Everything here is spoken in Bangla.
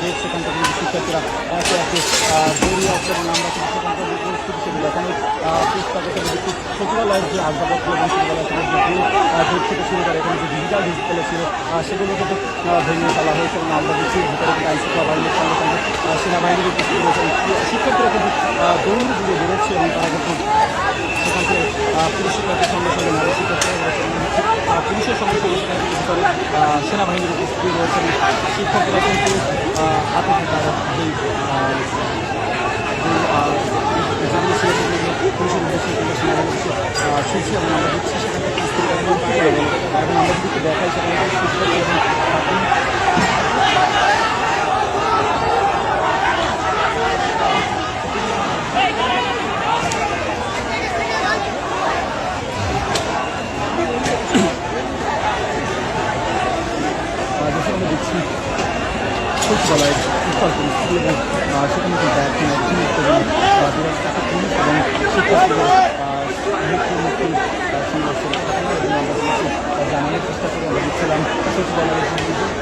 শিক্ষার্থীরা একে একে বেরিয়ে আসছে এবং আমরা কিন্তু সেখানকার যে পরিস্থিতি সেগুলো এখানে সচিবালয়ের যে আসবাবপত্র এবং সচিবালয় থেকে যে গেট গেট থেকে শুরু করে এখানে যে ডিজিটাল ডিসপ্লে ছিল সেগুলো কিন্তু ভেঙে ফেলা হয়েছে এবং আমরা দেখছি ভিতরে কিন্তু আইনশৃঙ্খলা বাহিনীর সঙ্গে সঙ্গে সেনাবাহিনীর শিক্ষার্থীরা কিন্তু দৌড় দিয়ে বেরোচ্ছে এবং তারা কিন্তু সেখান থেকে আহ, পুলিশ শিক্ষার্থীর সঙ্গে সঙ্গে নারী শিক্ষার্থীরা রয়েছে এবং আহ, পুলিশের সঙ্গে সঙ্গে সেখান থেকে ভিতরে আহ, সেনাবাহিনীর উপস্থিতি রয়েছেন শিক্ষকরা কিন্তু হাতে তারা সেখান এবং আমরা দেখাই সেখানে শিক্ষক সচিবালয়ের উত্তর পরিস্থিতি এবং সেখানে কিন্তু এখন পুলিশ এবং পুলিশ শিক্ষার্থীদের জানানোর চেষ্টা করে আমরা দেখছিলাম যে